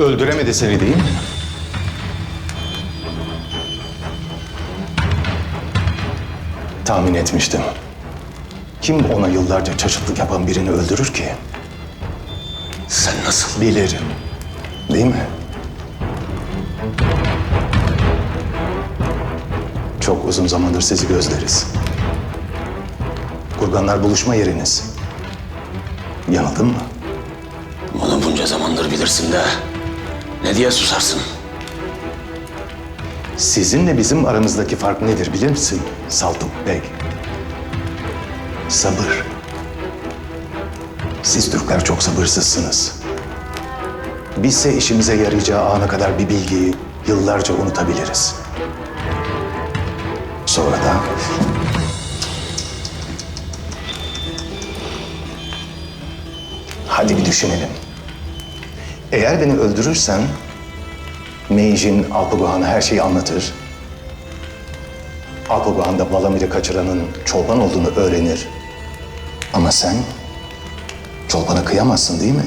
Öldüremedi seni değil mi? Tahmin etmiştim. Kim ona yıllarca çaşıtlık yapan birini öldürür ki? Sen nasıl? Bilirim. Değil mi? Çok uzun zamandır sizi gözleriz. Kurganlar buluşma yeriniz. Yanıldın mı? Bunu bunca zamandır bilirsin de ne diye susarsın? Sizinle bizim aramızdaki fark nedir bilir misin Saltuk Bey? Sabır. Siz Türkler çok sabırsızsınız. Bizse işimize yarayacağı ana kadar bir bilgiyi yıllarca unutabiliriz. Sonra da... Hadi bir düşünelim. Eğer beni öldürürsen Meijin Alpagohan'a her şeyi anlatır. Alpagohan da Valamir'i kaçıranın Çolpan olduğunu öğrenir. Ama sen Çolpan'a kıyamazsın değil mi?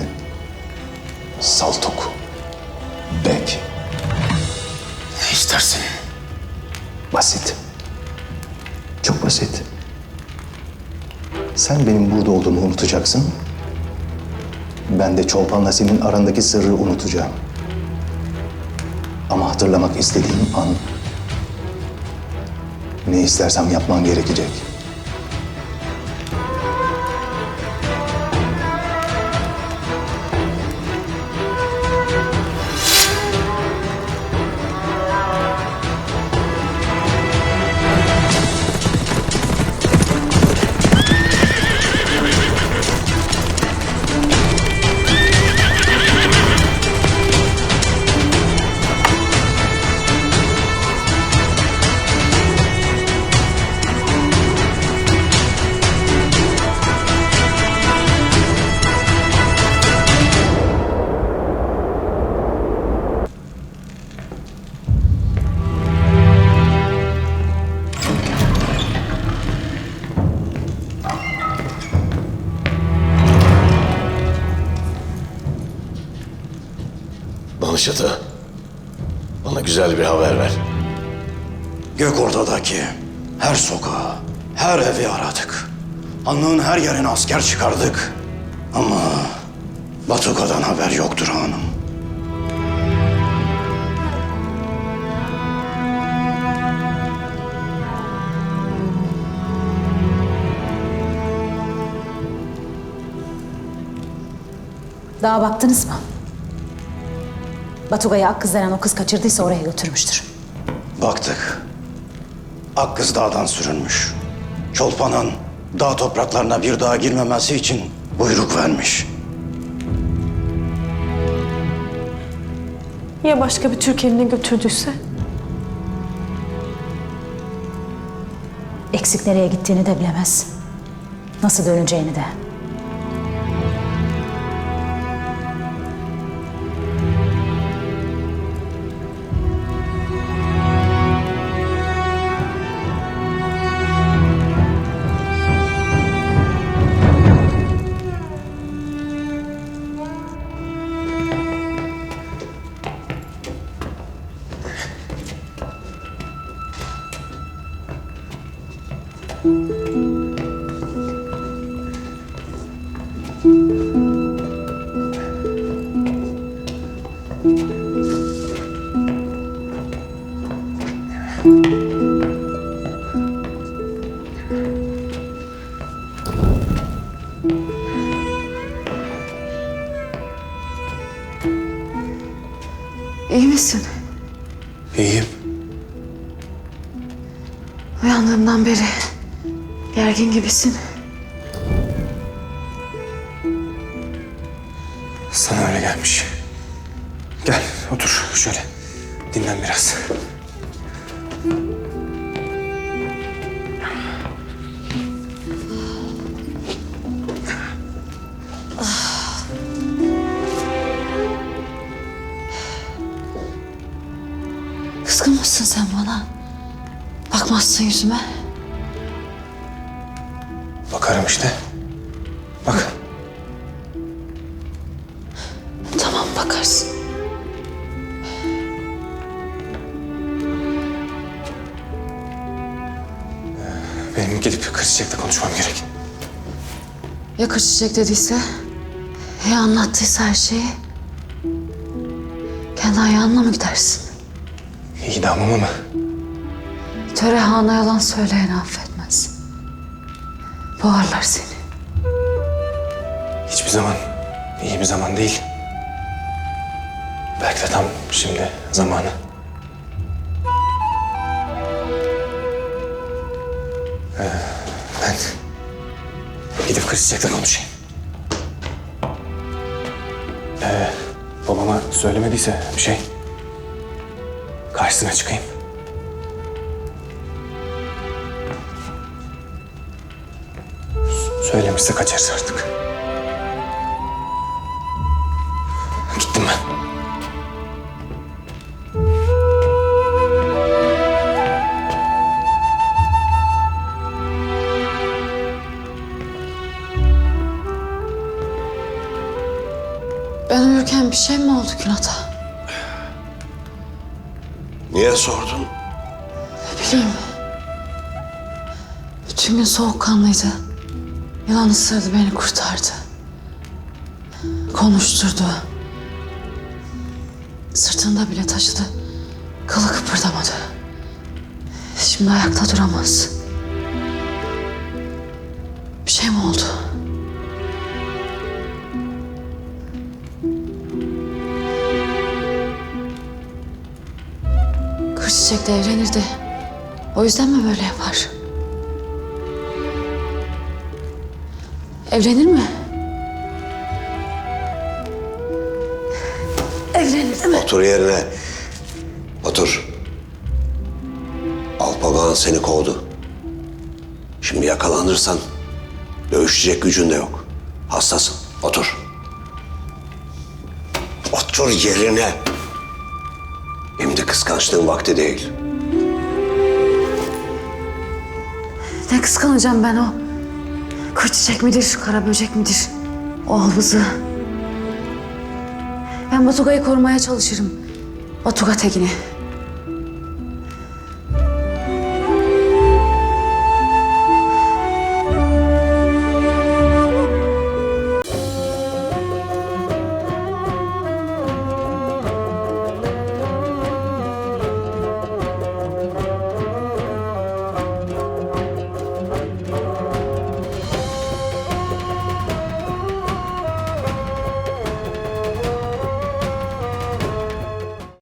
Saltuk. Bek. Ne istersin? Basit. Çok basit. Sen benim burada olduğumu unutacaksın. Ben de Çolpan'la senin arandaki sırrı unutacağım. Ama hatırlamak istediğim an ne istersem yapman gerekecek. Danışatı. Bana güzel bir haber ver. Gökorta'daki her sokağı, her evi aradık. Hanlığın her yerine asker çıkardık. Ama Batuka'dan haber yoktur hanım. Daha baktınız mı? Batuga'yı Akkız denen o kız kaçırdıysa oraya götürmüştür. Baktık. Akkız dağdan sürünmüş. Çolpan'ın dağ topraklarına bir daha girmemesi için buyruk vermiş. Ya başka bir Türk eline götürdüyse? Eksik nereye gittiğini de bilemez. Nasıl döneceğini de. İyi misin? İyiyim. Uyandığımdan beri gergin gibisin. Sana öyle gelmiş. Gel otur şöyle. Dinlen biraz. Kızgın mısın sen bana? Bakmazsın yüzüme. Bakarım işte. Bak. Tamam bakarsın. Benim gidip Kırçiçek'le konuşmam gerek. Ya Kırçiçek dediyse? Ya anlattıysa her şeyi? Kendi ayağınla mı gidersin? İdamım ama. Törehana yalan söyleyen affet. Boğarlar seni. Hiçbir zaman iyi bir zaman değil. Belki de tam şimdi zamanı. Ee, ben gidip kız çiçekle konuşayım. Ee, babama söylemediyse bir şey karşısına çıkayım. Söylemişse kaçarız artık. Gittim ben. Ben uyurken bir şey mi oldu Günat'a? Niye sordun? Ne bileyim. Bütün gün soğukkanlıydı. Yılan ısırdı beni kurtardı. Konuşturdu. Sırtında bile taşıdı. Kılı kıpırdamadı. Şimdi ayakta duramaz. Bir şey mi oldu? Kır çiçekle evlenirdi. O yüzden mi böyle yapar? Evlenir mi? Evlenir mi? Otur yerine. Otur. Alpabağan seni kovdu. Şimdi yakalanırsan dövüşecek gücün de yok. Hastasın. Otur. Otur yerine. Şimdi kıskançlığın vakti değil. Ne kıskanacağım ben o? Kır çiçek midir, kara böcek midir? O havuzu. Ben Batuga'yı korumaya çalışırım. Batuga Tekin'i.